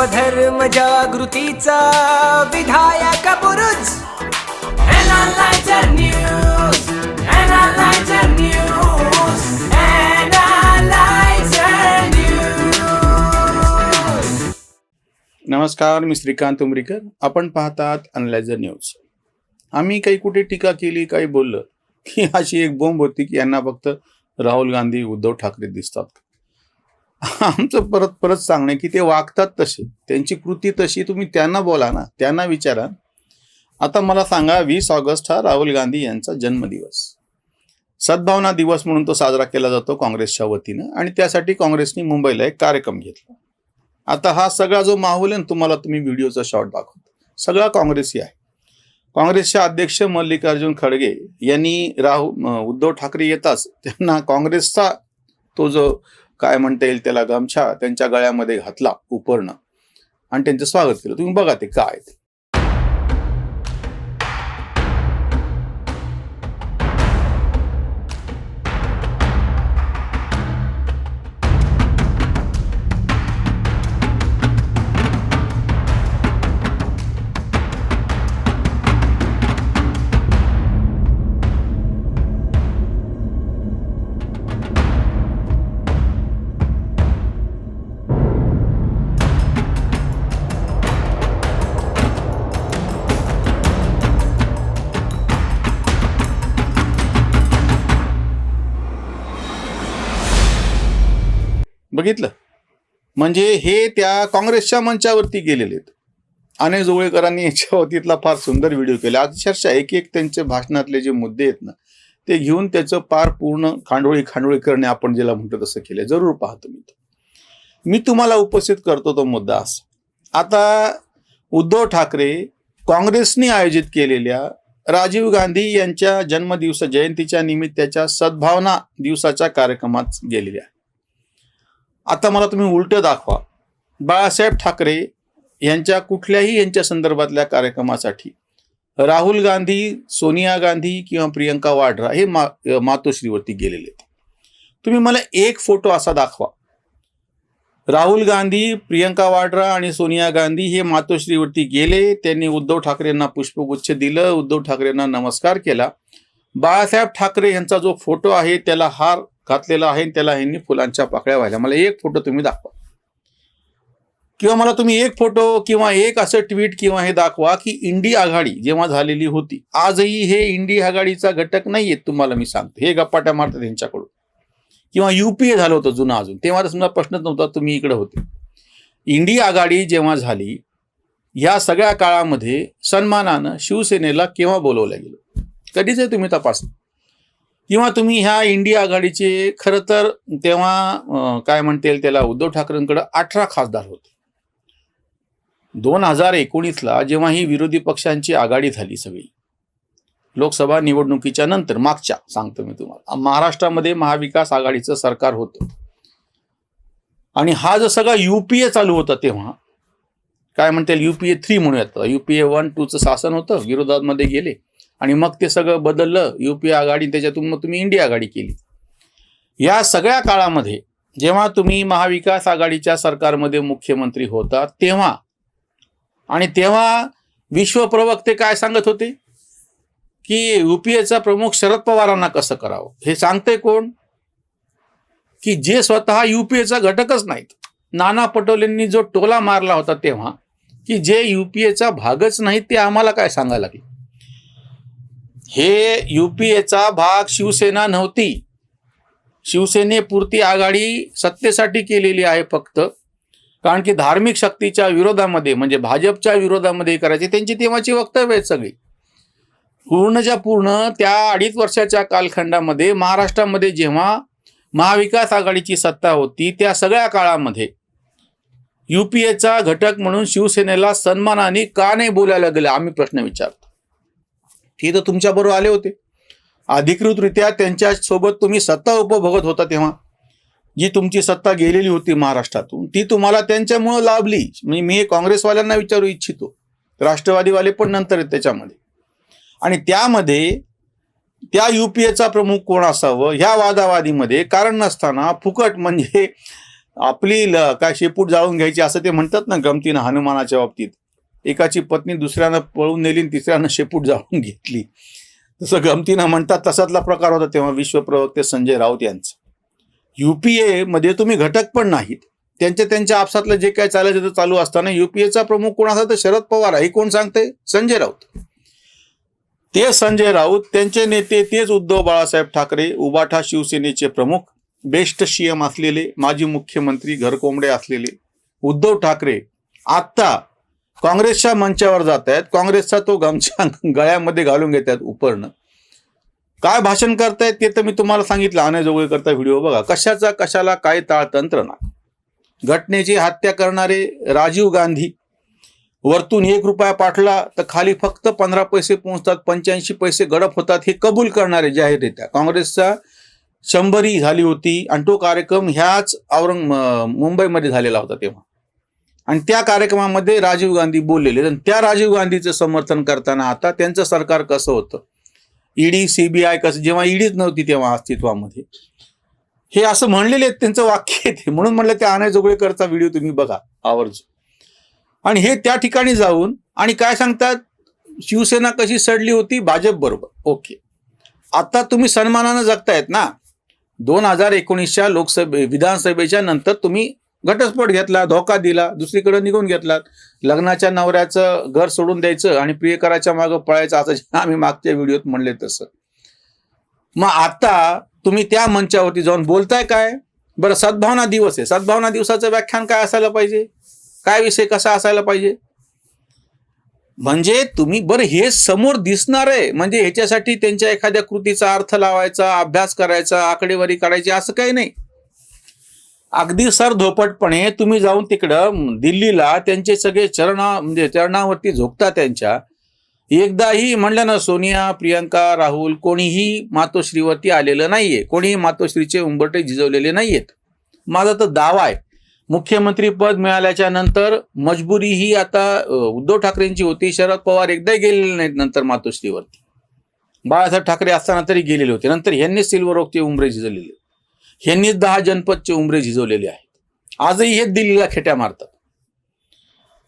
धर्म जागृतीचा विधायक बुरुज. नमस्कार मी श्रीकांत उमरीकर. आपण पाहतात अनलायझर न्यूज आम्ही काही कुठे टीका केली काही बोललं की अशी एक बोंब होती की यांना फक्त राहुल गांधी उद्धव ठाकरे दिसतात. आमचं परत परत सांगणे की ते वागतात तसे. त्यांची कृती तशी तुम्ही त्यांना बोला ना त्यांना विचारा. आता मला सांगा वीस ऑगस्ट हा राहुल गांधी यांचा जन्मदिवस. सद्भावना दिवस म्हणून तो साजरा केला जातो काँग्रेसच्या वतीनं आणि त्यासाठी काँग्रेसने मुंबईला एक कार्यक्रम घेतला. आता हा सगळा जो माहोल आहे ना तुम्हाला तुम्ही व्हिडिओचा शॉट दाखवतो. सगळा काँग्रेसी आहे. काँग्रेसचे अध्यक्ष मल्लिकार्जुन खडगे यांनी राहू उद्धव ठाकरे येताच त्यांना काँग्रेसचा तो जो काय म्हणता येईल त्याला गमछा त्यांच्या गळ्यामध्ये घातला उपरणं आणि त्यांचं स्वागत केलं तुम्ही बघा ते काय ते. बघितलं? म्हणजे हे त्या काँग्रेसच्या मंचावरती गेलेले आहेत. अनिल जोगळेकरांनी याच्या वतीतला फार सुंदर व्हिडिओ केला. अक्षरशः एक एक त्यांचे भाषणातले जे मुद्दे आहेत ना ते घेऊन त्याचं पार पूर्ण खांडोळी खांडोळी करणे आपण ज्याला म्हणतो तसं केलं जरूर पाहतो तुम्ही तो. मी तुम्हाला उपस्थित करतो तो मुद्दा असा. आता उद्धव ठाकरे काँग्रेसने आयोजित केलेल्या राजीव गांधी यांच्या जन्मदिवस जयंतीच्या निमित्ताच्या सद्भावना दिवसाच्या कार्यक्रमात गेलेल्या आता मला तुम्ही उलट दाखवा. बाळासाहेब ठाकरे यांच्या कुठल्याही यांच्या संदर्भातल्या कार्यक्रमासाठी राहुल गांधी सोनिया गांधी किंवा प्रियंका वाड्रा हे मा मातोश्रीवरती गेलेले आहेत. तुम्ही मला एक फोटो असा दाखवा. राहुल गांधी प्रियंका वाड्रा आणि सोनिया गांधी हे मातोश्रीवरती गेले. त्यांनी उद्धव ठाकरेंना पुष्पगुच्छ दिलं. उद्धव ठाकरेंना नमस्कार केला. बाळासाहेब ठाकरे यांचा जो फोटो आहे त्याला हार घातलेला आहे आणि त्याला ह्यांनी फुलांच्या पाकळ्या व्हायला. मला एक फोटो तुम्ही दाखवा. किंवा मला तुम्ही एक फोटो किंवा एक असं ट्विट किंवा हे दाखवा की इंडी आघाडी जेव्हा झालेली होती आजही हे इंडी आघाडीचा घटक नाहीये तुम्हाला मी सांगतो. हे गप्पाट्या मारतात यांच्याकडून किंवा युपीए झालं होतं जुनं अजून. तेव्हा तर समजा प्रश्नच नव्हता तुम्ही इकडे होते. इंडी आघाडी जेव्हा झाली या सगळ्या काळामध्ये सन्मानानं शिवसेनेला केव्हा बोलवलं गेलं? कधीच आहे तुम्ही तपासा किंवा तुम्ही ह्या इंडिया आघाडीचे खरं तर तेव्हा काय म्हणता येईल त्याला उद्धव ठाकरेंकडे अठरा खासदार होते. दोन हजार एकोणीसला जेव्हा ही विरोधी पक्षांची आघाडी झाली सगळी लोकसभा निवडणुकीच्या नंतर मागच्या सांगतो मी तुम्हाला महाराष्ट्रामध्ये महाविकास आघाडीचं सरकार होतं. आणि हा जो सगळा युपीए चालू होता तेव्हा काय म्हणता येईल युपीए थ्री म्हणूयात युपीए वन टूचं शासन होतं विरोधामध्ये गेले. आणि मग ते सगळं बदललं युपीए आघाडी त्याच्यातून मग तुम्ही इंडिया आघाडी केली. या सगळ्या काळामध्ये जेव्हा तुम्ही महाविकास आघाडीच्या सरकारमध्ये मुख्यमंत्री होता तेव्हा आणि तेव्हा विश्वप्रवक्ते काय सांगत होते? की युपीएचा प्रमुख शरद पवारांना कसं करावं? हे सांगते कोण? की जे स्वतः युपीएचा घटकच नाहीत. नाना पटोलेंनी जो टोला मारला होता तेव्हा की जे युपीएचा भागच नाहीत ते आम्हाला काय सांगायला लागले? हे युपीएचा भाग शिवसेना नव्हती. शिवसेनेपुरती आघाडी सत्तेसाठी केलेली आहे फक्त. कारण की धार्मिक शक्तीच्या विरोधामध्ये म्हणजे भाजपच्या विरोधामध्ये करायचे त्यांची तेव्हाची वक्तव्य आहेत सगळी. पूर्णच्या पूर्ण त्या अडीच वर्षाच्या कालखंडामध्ये महाराष्ट्रामध्ये जेव्हा महाविकास आघाडीची सत्ता होती त्या सगळ्या काळामध्ये युपीएचा घटक म्हणून शिवसेनेला सन्मानाने का नाही बोलायला गेलं आम्ही प्रश्न विचारतो. ते तर तुमच्याबरोबर आले होते. अधिकृतरित्या त्यांच्यासोबत तुम्ही सत्ता उपभोगत होता तेव्हा. जी तुमची सत्ता गेलेली होती महाराष्ट्रातून ती तुम्हाला त्यांच्यामुळं लाभली. म्हणजे मी हे काँग्रेसवाल्यांना विचारू इच्छितो. राष्ट्रवादीवाले पण नंतर आहेत त्याच्यामध्ये. आणि त्यामध्ये त्या युपीएचा प्रमुख कोण असावं ह्या वादावादीमध्ये कारण नसताना फुकट म्हणजे आपली ल- काय शेपूट जाळून घ्यायची असं ते म्हणतात ना गमतीनं हनुमानाच्या बाबतीत. एकाची पत्नी दुसऱ्यानं पळून नेली आणि तिसऱ्यानं शेपूट जाळून घेतली. तसं गमतीनं म्हणतात तसातला प्रकार होता तेव्हा विश्वप्रवक्ते संजय राऊत यांचा. युपीए मध्ये तुम्ही घटक पण नाहीत. त्यांच्या त्यांच्या आपसातलं जे काय चालायचं ते चालू असताना युपीएचा प्रमुख कोण असा तर शरद पवार आहे. कोण सांगते संजय राऊत. ते संजय राऊत त्यांचे नेते तेच उद्धव बाळासाहेब ठाकरे उबाठा शिवसेनेचे प्रमुख बेस्ट सीएम असलेले माजी मुख्यमंत्री घरकोंबडे असलेले उद्धव ठाकरे आत्ता काँग्रेसच्या मंचावर जात आहेत काँग्रेसचा तो गमछा गळ्यामध्ये घालून घेत आहेत उपरणं. काय भाषण करतायत ते तर मी तुम्हाला सांगितलं. आणे करता व्हिडिओ बघा. कशाचा कशाला काय ताळतंत्र ना घटनेची हत्या करणारे राजीव गांधी. वरतून एक रुपया पाठला तर खाली फक्त पंधरा पैसे पोहोचतात. पंच्याऐंशी पैसे गडप होतात. हे कबूल करणारे जाहीररित्या काँग्रेसचा शंभरी झाली होती. आणि तो कार्यक्रम ह्याच औरंग म- मुंबईमध्ये झालेला होता तेव्हा. आणि त्या कार्यक्रमामध्ये राजीव गांधी बोललेले. आणि त्या राजीव गांधीचं समर्थन करताना आता त्यांचं सरकार कसं होतं? ईडी सीबीआय कसं? जेव्हा ईडीच नव्हती तेव्हा अस्तित्वामध्ये. हे असं म्हणलेले आहेत त्यांचं वाक्य आहे ते. म्हणून म्हणलं त्या अनय जोगळेकरचा व्हिडिओ तुम्ही बघा आवर्जून. आणि हे त्या ठिकाणी जाऊन आणि काय सांगतात? शिवसेना कशी सडली होती? भाजप बरोबर. ओके. आता तुम्ही सन्मानानं जगतायत ना? दोन हजार एकोणीसच्या लोकसभे विधानसभेच्या नंतर तुम्ही घटस्फोट घेतला धोका दिला दुसरीकडे निघून घेतलात. लग्नाच्या नवऱ्याचं घर सोडून द्यायचं आणि प्रियकराच्या मागं पळायचं असं आम्ही मागच्या व्हिडिओत म्हणले तसं. मग आता तुम्ही त्या मंचावरती जाऊन बोलताय काय? बरं सद्भावना दिवस आहे. सद्भावना दिवसाचं व्याख्यान काय असायला पाहिजे? काय विषय कसा असायला पाहिजे? म्हणजे तुम्ही बरं हे समोर दिसणार आहे. म्हणजे ह्याच्यासाठी त्यांच्या एखाद्या कृतीचा अर्थ लावायचा अभ्यास करायचा आकडेवारी करायची असं काही नाही. अगदी सर धोपटपणे तुम्ही जाऊन तिकडं दिल्लीला त्यांचे सगळे चरणा म्हणजे चरणावरती झोकता त्यांच्या. एकदाही म्हणलं ना सोनिया प्रियंका राहुल कोणीही मातोश्रीवरती आलेलं नाहीये. कोणीही मातोश्रीचे उंबरटे झिजवलेले नाहीयेत. माझा तर दावा आहे. मुख्यमंत्री पद मिळाल्याच्या नंतर मजबुरी ही आता उद्धव ठाकरेंची होती. शरद पवार एकदाही गेलेले नाहीत नंतर मातोश्रीवरती. बाळासाहेब ठाकरे असताना तरी गेलेले होते. नंतर ह्यांनी सिल्वर ओकचे उंबरे झिजवलेले यांनी दहा जनपदचे उंबरे झिजवलेले आहेत. आजही हे दिल्लीला खेट्या मारतात.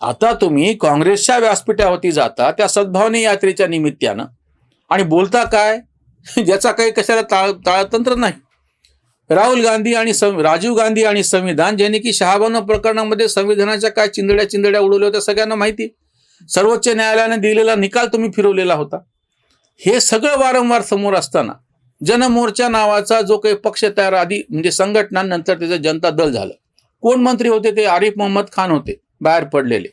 आता तुम्ही काँग्रेसच्या व्यासपीठावरती जाता त्या सद्भावने यात्रेच्या निमित्तानं. आणि बोलता काय? ज्याचा काही कशाला ताळ ताळतंत्र नाही. राहुल गांधी आणि सं- राजीव गांधी आणि संविधान ज्यांनी की शहाबानो प्रकरणामध्ये संविधानाच्या काय चिंदड्या चिंदड्या उडवल्या होत्या सगळ्यांना माहिती सर्वोच्च न्यायालयाने दिलेला निकाल तुम्ही फिरवलेला होता. हे सगळं वारंवार समोर असताना जनमोर्चा नावाचा जो काही पक्ष तयार आधी म्हणजे संघटना नंतर त्याचं जनता दल झालं. कोण मंत्री होते ते? आरिफ मोहम्मद खान होते बाहेर पडलेले.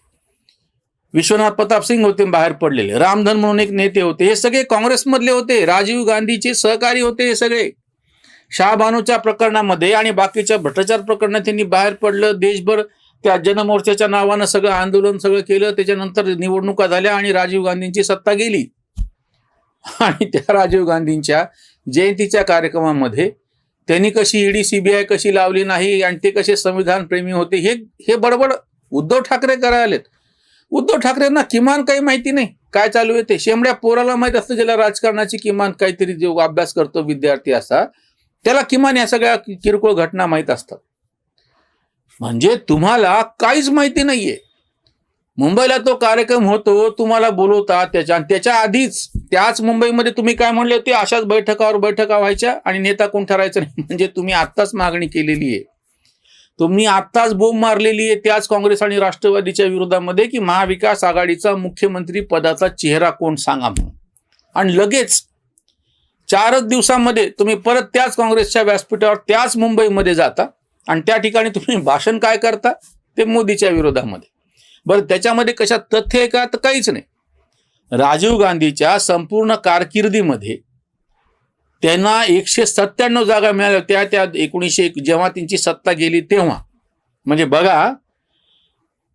विश्वनाथ प्रताप सिंग होते बाहेर पडलेले. रामधन म्हणून एक नेते होते. हे सगळे काँग्रेसमधले होते. राजीव गांधीचे सहकारी होते हे सगळे. शहाबानूच्या प्रकरणामध्ये आणि बाकीच्या भ्रष्टाचार प्रकरणात त्यांनी बाहेर पडलं. देशभर त्या जनमोर्चाच्या नावानं सगळं आंदोलन सगळं केलं. त्याच्यानंतर निवडणुका झाल्या आणि राजीव गांधींची सत्ता गेली. आणि त्या राजीव गांधींच्या जयंतीच्या कार्यक्रमामध्ये त्यांनी कशी ईडी सीबीआय कशी लावली नाही आणि ते कसे संविधान प्रेमी होते हे हे बडबड उद्धव ठाकरे करायलेत उद्धव ठाकरेंना किमान काही माहिती नाही. काय चालू आहे ते? शेमड्या पोराला माहीत असतं ज्याला राजकारणाची किमान काहीतरी जो अभ्यास करतो विद्यार्थी असा त्याला किमान या सगळ्या किरकोळ घटना माहीत असतात. म्हणजे तुम्हाला काहीच माहिती नाहीये. मुंबईला तो कार्यक्रम होतो तुम्हाला बोलवतात त्याच्या त्याच्या आधीच त्याच मुंबईमध्ये तुम्ही काय म्हणले होते? अशाच बैठकावर बैठका व्हायच्या आणि नेता कोण ठरायचं नाही? म्हणजे तुम्ही आत्ताच मागणी केलेली आहे. तुम्ही आत्ताच बोंब मारलेली आहे त्याच काँग्रेस आणि राष्ट्रवादीच्या विरोधामध्ये की महाविकास आघाडीचा मुख्यमंत्री पदाचा चेहरा कोण सांगा म्हणून? आणि लगेच चारच दिवसामध्ये तुम्ही परत त्याच काँग्रेसच्या व्यासपीठावर त्याच मुंबईमध्ये जाता आणि त्या ठिकाणी तुम्ही भाषण काय करता? ते मोदीच्या विरोधामध्ये. बरं त्याच्यामध्ये कशा तथ्य आहे का? तर काहीच नाही. राजीव गांधीच्या संपूर्ण कारकिर्दीमध्ये त्यांना एकशे सत्त्याण्णव जागा मिळाल्या त्या त्या एकोणीसशे एक- जेव्हा त्यांची सत्ता गेली तेव्हा. म्हणजे बघा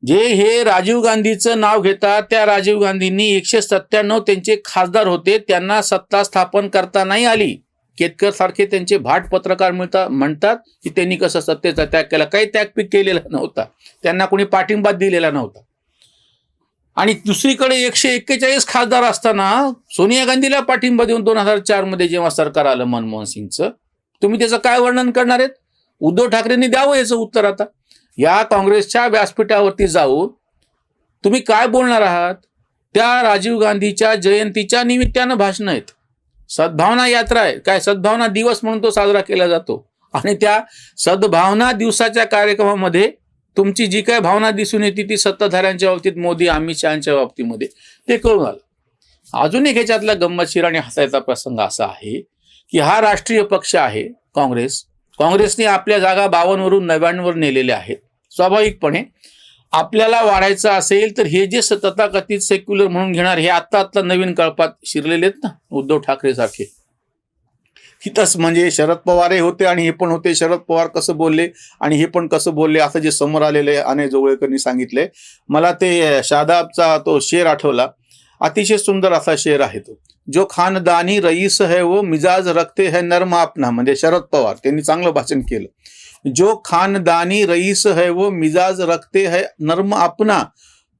जे हे राजीव गांधीचं नाव घेतात त्या राजीव गांधींनी एकशे सत्त्याण्णव त्यांचे खासदार होते. त्यांना सत्ता स्थापन करता नाही आली. केतकर सारखे त्यांचे भाट पत्रकार मिळतात म्हणतात की त्यांनी कसं सत्तेचा त्याग केला. काही त्यागपीक केलेला नव्हता. त्यांना कोणी पाठिंबा दिलेला नव्हता. आणि दुसरीकडे एकशे एक्केचाळीस खासदार असताना सोनिया गांधीला पाठिंबा देऊन दोन हजार चारमध्ये जेव्हा सरकार आलं मनमोहन सिंगचं तुम्ही त्याचं काय वर्णन करणार आहेत? उद्धव ठाकरेंनी द्यावं याचं उत्तर आता. या काँग्रेसच्या व्यासपीठावरती जाऊन तुम्ही काय बोलणार आहात? त्या राजीव गांधीच्या जयंतीच्या निमित्तानं भाषणं आहेत. सद्भावना यात्रा आहे. काय? सद्भावना दिवस म्हणून तो साजरा केला जातो. आणि त्या सद्भावना दिवसाच्या कार्यक्रमामध्ये तुमची जी काय भावना दिसून येते ती सत्ताधाऱ्यांच्या बाबतीत मोदी अमित शहाच्या बाबतीमध्ये. ते कळून आलं. अजून एक ह्याच्यातला गंमतशीर आणि हसायचा प्रसंग असा आहे की हा राष्ट्रीय पक्ष आहे काँग्रेस. काँग्रेसने आपल्या जागा बावनवरून नव्याण्णववर नेलेल्या आहेत. स्वाभाविकपणे आपल्याला वाढायचं असेल तर हे जे तथाकथित सेक्युलर म्हणून घेणार हे आता आता नवीन कळपात शिरलेले आहेत ना उद्धव ठाकरे सारखे. हितच म्हणजे शरद पवारही होते आणि हे पण होते. शरद पवार कसं बोलले आणि हे पण कसं बोलले असं जे समोर आलेले अने जोगळेकरनी सांगितले. मला ते शादाबचा तो शेर आठवला. अतिशय सुंदर असा शेर आहे तो. जो खानदानी रईस है वो मिजाज रखते है नर्म आपना म्हणजे शरद पवार. त्यांनी चांगलं भाषण केलं. जो खानदानी रईस है वो मिजाज रखते है नर्म अपना।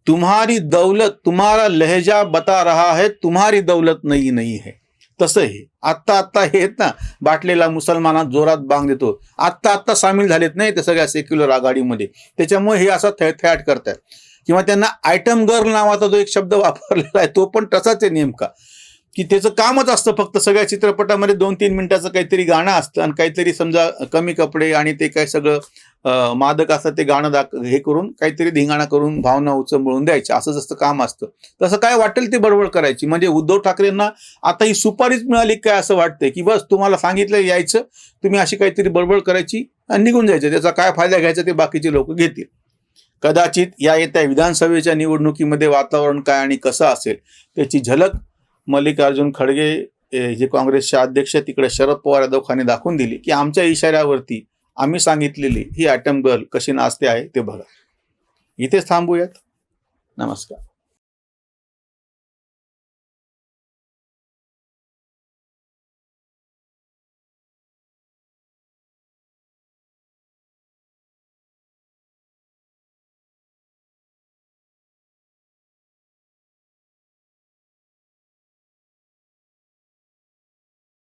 तुम्हारी दौलत तुम्हारा लहजा बता रहा है तुम्हारी दौलत नाही नहीं है। तसं हे। आत्ता आत्ता हे आहेत ना बाटलेला मुसलमानात जोरात बांग देतो। आत्ता आत्ता सामील झालेत नाही ते सगळ्या सेक्युलर आघाडीमध्ये. त्याच्यामुळे हे असं थैथयाट करतात किंवा त्यांना आयटम गर्ल नावाचा जो एक शब्द वापरलेला आहे तो पण तसाच आहे नेमका. की त्याचं कामच असतं फक्त सगळ्या चित्रपटामध्ये दोन तीन मिनिटाचं काहीतरी गाणं असतं आणि काहीतरी समजा कमी कपडे आणि ते काय सगळं मादक असतं ते गाणं दाख हे करून काहीतरी धिंगाणा करून भावना उचंबळून द्यायच्या असं जसं काम असतं. तसं काय वाटेल ते बडबड करायची. म्हणजे उद्धव ठाकरेंना आता ही सुपारीच मिळाली काय असं वाटतंय? की बस तुम्हाला सांगितलं यायचं तुम्ही अशी काहीतरी बडबड करायची आणि निघून जायचं. त्याचा काय फायदा घ्यायचा ते बाकीचे लोक घेतील. कदाचित या येत्या विधानसभेच्या निवडणुकीमध्ये वातावरण काय आणि कसं असेल त्याची झलक मल्लिकार्जुन खडगे ए, जे काँग्रेसचे अध्यक्ष तिकडे शरद पवार या दोघांनी दाखवून दिली की आमच्या इशाऱ्यावरती आम्ही सांगितलेली ही आयटम गर्ल कशी नाचते आहे ते बघा. इथेच थांबूयात. नमस्कार.